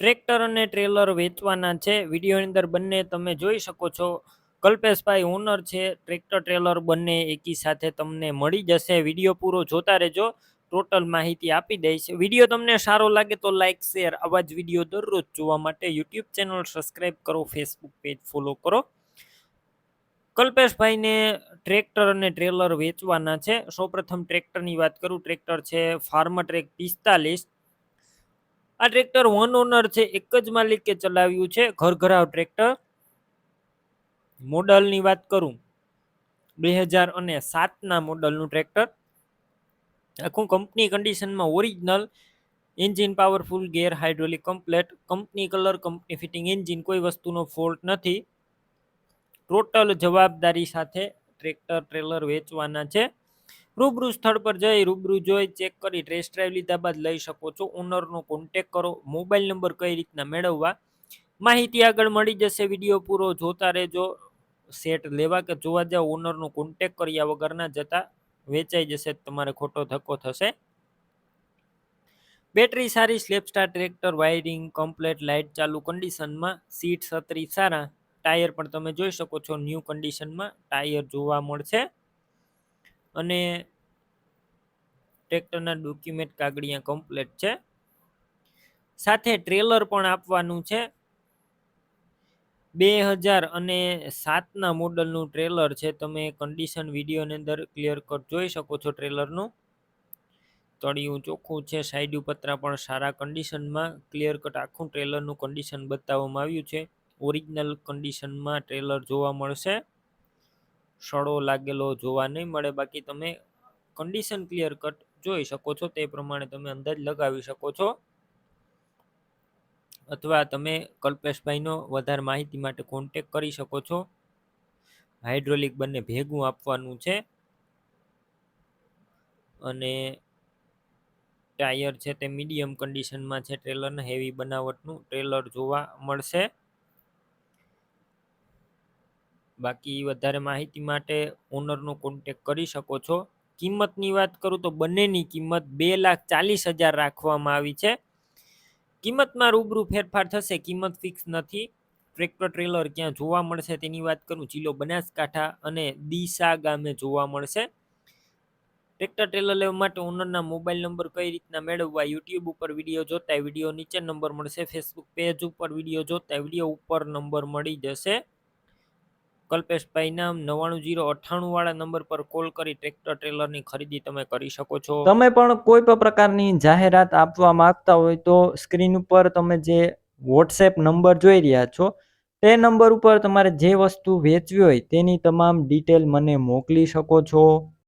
Tractor અને trailer વેચવાના છે. વિડીયોની અંદર બંને તમે જોઈ શકો છો. કલ્પેશભાઈ ઓનર છે. ટ્રેક્ટર, ટ્રેલર બંને એકી સાથે તમને મળી જશે. વીડિયો પૂરો જોતા રહેજો. ટોટલ માહિતી આપી દઈશ. વીડિયો તમને સારો લાગે તો લાઇક શેર આવા જ વીડિયો દરરોજ જોવા માટે યુટ્યુબ ચેનલ સબસ્ક્રાઇબ કરો ફેસબુક પેજ ફોલો કરો. કલ્પેશભાઈને ટ્રેક્ટર અને ટ્રેલર વેચવાના છે. સૌપ્રથમ ટ્રેક્ટરની વાત કરું. ટ્રેક્ટર છે ફાર્મ ટ્રેક પિસ્તાલીસ. આ ટ્રેક્ટર વન ઓનર છે, એક જ માલિકે ચલાવ્યું છે, ઘરઘરાવ ટ્રેક્ટર મોડલની વાત કરું, બે હજાર અને સાતના મોડલનું ટ્રેક્ટર આખું કંપની કન્ડિશનમાં original engine powerful gear hydraulic complete company colour company fitting engine કોઈ વસ્તુનો ફોલ્ટ નથી. ટોટલ જવાબદારી સાથે ટ્રેક્ટર ટ્રેલર વેચવાના છે. રૂબરૂ સ્થળ પર જઈ રૂબરૂ જોઈ ચેક કરી ટેસ્ટ ડ્રાઈવ લીધા બાદ લઈ શકો છો. ઓનરનો કોન્ટેક કરો. મોબાઈલ નંબર કઈ રીતના મેળવવા? માહિતી આગળ મળી જશે. વીડિયો પૂરો જોતા રહેજો. સેટ લેવા કે જોવા જાવ. ઓનરનો કોન્ટેક કર્યા વગરના જતા વેચાઈ જશે તમારે ખોટો ધક્કો થશે. બેટરી સારી સ્લેપસ્ટાર ટ્રેક્ટર વાયરિંગ કમ્પ્લેટ લાઇટ ચાલુ કન્ડિશનમાં સીટ છત્રી સારા. ટાયર પણ તમે જોઈ શકો છો. ન્યૂ કન્ડિશનમાં ટાયર જોવા મળશે. અને ટ્રેક્ટરના ડોક્યુમેન્ટ કાગળિયા કમ્પ્લેટ છે. સાથે ટ્રેલર પણ આપવાનું છે. બે હજાર અને સાતના મોડલનું ટ્રેલર છે. તમે કન્ડિશન વિડીયોની અંદર ક્લિયર કટ જોઈ શકો છો ટ્રેલરનું તળિયું ચોખ્ખું છે સાઈડ પતરા પણ સારા કન્ડિશનમાં ક્લિયર કટ આખું ટ્રેલરનું કન્ડિશન બતાવવામાં આવ્યું છે. ઓરિજિનલ કન્ડિશનમાં ટ્રેલર જોવા મળશે. સડો લાગેલો જોવા નહીં મળે. બાકી તમે કન્ડિશન ક્લિયર કટ જોઈ શકો છો. તે પ્રમાણે તમે અંદાજ લગાવી શકો છો. અથવા તમે કલ્પેશભાઈનો વધારે માહિતી માટે કોન્ટેક કરી શકો છો. હાઇડ્રોલિક બંને ભેગું આપવાનું છે. અને ટાયર છે તે મીડિયમ કન્ડિશનમાં છે. ટ્રેલરના હેવી બનાવટનું ટ્રેલર જોવા મળશે. બાકી વધારે માહિતી માટે ઓનરનો કોન્ટેક કરી શકો છો. કિંમતની વાત કરું તો બંનેની કિંમત બે લાખ ચાલીસ હજાર રાખવામાં આવી છે. કિંમતમાં રૂબરૂ ફેરફાર થશે, કિંમત ફિક્સ નથી. ટ્રેક્ટર ટ્રેલર ક્યાં જોવા મળશે તેની વાત કરું, જિલ્લો બનાસકાંઠા અને દિશા ગામે જોવા મળશે. ટ્રેક્ટર ટ્રેલર લેવા માટે ઓનરના મોબાઈલ નંબર કઈ રીતના મેળવવા યુટ્યુબ ઉપર વીડિયો જોતા વીડિયો નીચે નંબર મળશે ફેસબુક પેજ ઉપર વીડિયો જોતા વીડિયો ઉપર નંબર મળી જશે. કલ્પેશભાઈના નવ્વાણું જીરો અઠ્ઠાણું વાળા નંબર પર કોલ કરી ટ્રેક્ટર ટ્રેલરની ખરીદી તમે કરી શકો છો. તમે પણ કોઈ પણ પ્રકારની જાહેરાત આપવા માંગતા હોય તો સ્ક્રીન ઉપર તમે જે વોટ્સએપ નંબર જોઈ રહ્યા છો, તે નંબર ઉપર તમારે જે વસ્તુ વેચવી હોય તેની તમામ ડિટેલ મને મોકલી શકો છો.